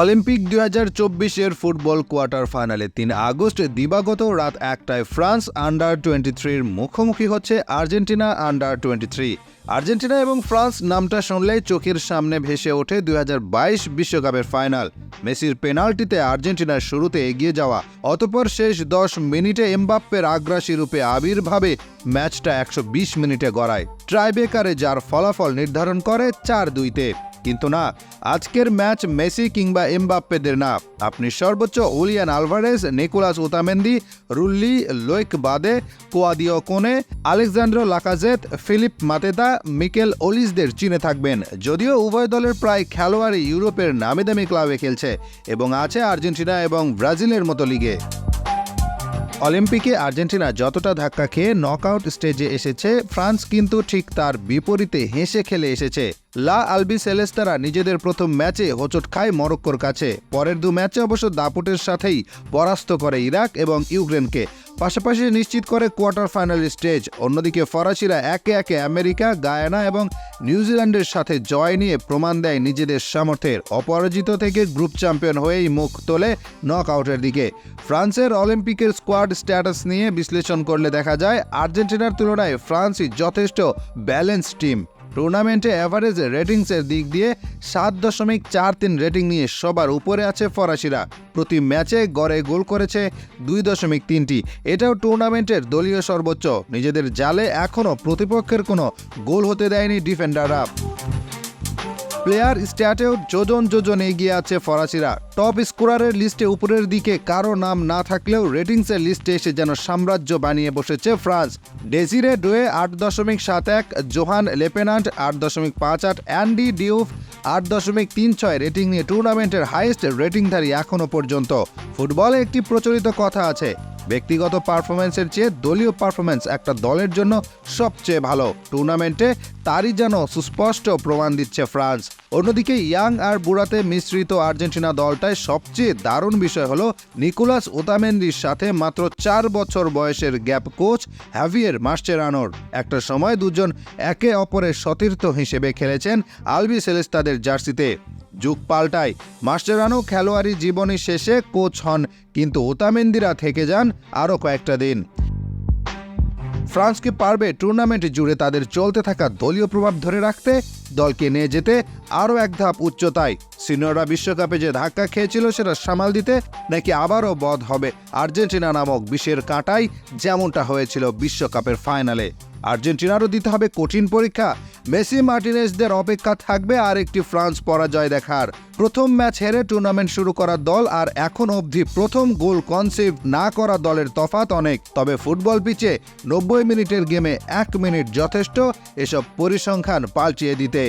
Olympic দুই হাজার চব্বিশের ফুটবল কোয়ার্টার ফাইনালে তিন আগস্ট দিবাগত রাত একটায় ফ্রান্স আন্ডার টোয়েন্টি থ্রির মুখোমুখি হচ্ছে Argentina under twenty three. Argentina এবং ফ্রান্স নামটা শুনলেই চোখের সামনে ভেসে ওঠে দুই বিশ্বকাপের ফাইনাল। মেসির পেনাল্টিতে আর্জেন্টিনার শুরুতে এগিয়ে যাওয়া, অতপর শেষ দশ মিনিটে এমবাপ্পের আগ্রাসী রূপে আবির্ভাবে ম্যাচটা একশো বিশ মিনিটে গড়ায়। ট্রাইবেকারে যার ফলাফল নির্ধারণ করে চার দুইতে। কিন্তু না, আজকের ম্যাচ মেসি কিংবা এমবাপ্পেদের না। আপনি সর্বোচ্চ ওলিয়ান আলভারেজ, নিকোলাস ওতামেন্দি রুল্লি লোয়েক বাদে, কোয়াদিও কোনে আলেকজান্ড্রো লাকাজেত, ফিলিপ মাতেতা মিকেল ওলিসদের চিনে থাকবেন। যদিও উভয় দলের প্রায় খেলোয়াড়ই ইউরোপের নামিদামি ক্লাবে খেলছে এবং আছে আর্জেন্টিনা এবং ব্রাজিলের মতো লিগে। অলিম্পিকে আর্জেন্টিনা যতটা ধাক্কা খেয়ে নকআউট স্টেজে এসেছে, ফ্রান্স কিন্তু ঠিক তার বিপরীতে হেসে খেলে এসেছে। লা আলবি সেলেস্তারা নিজেদের প্রথম ম্যাচে হোঁচট খায় মরক্কোর কাছে। পরের দু ম্যাচে অবশ্য দাপুটের সাথেই পরাস্ত করে ইরাক এবং ইউক্রেনকে। পাশাপাশি নিশ্চিত করে কোয়ার্টার ফাইনাল স্টেজ। অন্যদিকে ফরাসিরা একে একে আমেরিকা, গায়ানা এবং নিউজিল্যান্ডের সাথে জয় নিয়ে প্রমাণ দেয় নিজেদের সামর্থ্যের। অপরাজিত থেকে গ্রুপ চ্যাম্পিয়ন হয়েই মুখ তোলে নক আউটের দিকে। ফ্রান্সের অলিম্পিকের স্কোয়াড স্ট্যাটাস নিয়ে বিশ্লেষণ করলে দেখা যায়, আর্জেন্টিনার তুলনায় ফ্রান্সই যথেষ্ট ব্যালেন্স টিম। টুর্নামেন্টে অ্যাভারেজ রেটিংসের দিক দিয়ে সাত দশমিক চার তিন রেটিং নিয়ে সবার উপরে আছে ফরাসিরা। প্রতি ম্যাচে গড়ে গোল করেছে দুই দশমিক তিনটি। এটাও টুর্নামেন্টের দলীয় সর্বোচ্চ। নিজেদের জালে এখনও প্রতিপক্ষের কোনো গোল হতে দেয়নি ডিফেন্ডাররা। প্লেয়ার স্ট্যাটেও যোজন যোজন এগিয়ে আছে ফরাসিরা। টপ স্কোরারের লিস্টে উপরের দিকে কারও নাম না থাকলেও রেটিংসের লিস্টে এসে যেন সাম্রাজ্য বানিয়ে বসেছে ফ্রান্স। ডেজিরে ডোয়ে আট দশমিক সাত এক, জোহান লেপেনান্ট আট দশমিক পাঁচ আট, অ্যান্ডি ডিউফ আট দশমিক তিন ছয় রেটিং নিয়ে টুর্নামেন্টের হাইয়েস্ট রেটিংধারী এখনও পর্যন্ত। ফুটবলে একটি প্রচলিত কথা আছে ব্যক্তিগত পারফরমেন্সের চেয়ে দলীয় পারফরমেন্স একটা দলের জন্য সবচেয়ে ভালো। টুর্নামেন্টে তারই যেন সুস্পষ্ট প্রমাণ দিচ্ছে ফ্রান্স। অন্যদিকে ইয়াং আর বুড়াতে মিশ্রিত আর্জেন্টিনা দলটায় সবচেয়ে দারুণ বিষয় হলো নিকোলাস ওতামেন্দির সাথে মাত্র চার বছর বয়সের গ্যাপ কোচ হ্যাভিয়ের মাস্টেরানোর একটা সময় দুজন একে অপরের সতীর্থ হিসেবে খেলেছেন আলবি সেলেস্তাদের জার্সিতে। যুগ পাল্টায়। মাস্টারানো খেলোয়াড়ি জীবনী শেষে কোচ হন, কিন্তু ওতামেন্দিরা থেকে যান আরও কয়েকটা দিন। ফ্রান্সকে পারবে টুর্নামেন্ট জুড়ে তাদের চলতে থাকা দলীয় প্রভাব ধরে রাখতে, দলকে নিয়ে যেতে আরও এক ধাপ উচ্চতায়। সিনিয়ররা বিশ্বকাপে যে ধাক্কা খেয়েছিল সেটা সামাল দিতে নাকি আবারও বধ হবে আর্জেন্টিনা নামক বিশ্বের কাঁটাই যেমনটা হয়েছিল বিশ্বকাপের ফাইনালে। আর্জেন্টিনারও দিতে হবে কঠিন পরীক্ষা। মেসি মার্টিনেসদের অপেক্ষা থাকবে আর একটি ফ্রান্স পরাজয় দেখার। প্রথম ম্যাচ হেরে টুর্নামেন্ট শুরু করা দল আর এখন অবধি প্রথম গোল কনসিভ না করা দলের তফাত অনেক। তবে ফুটবল পিচে নব্বই মিনিটের গেমে এক মিনিট যথেষ্ট, এসব পরিসংখ্যান পাল্টিয়ে দিতে।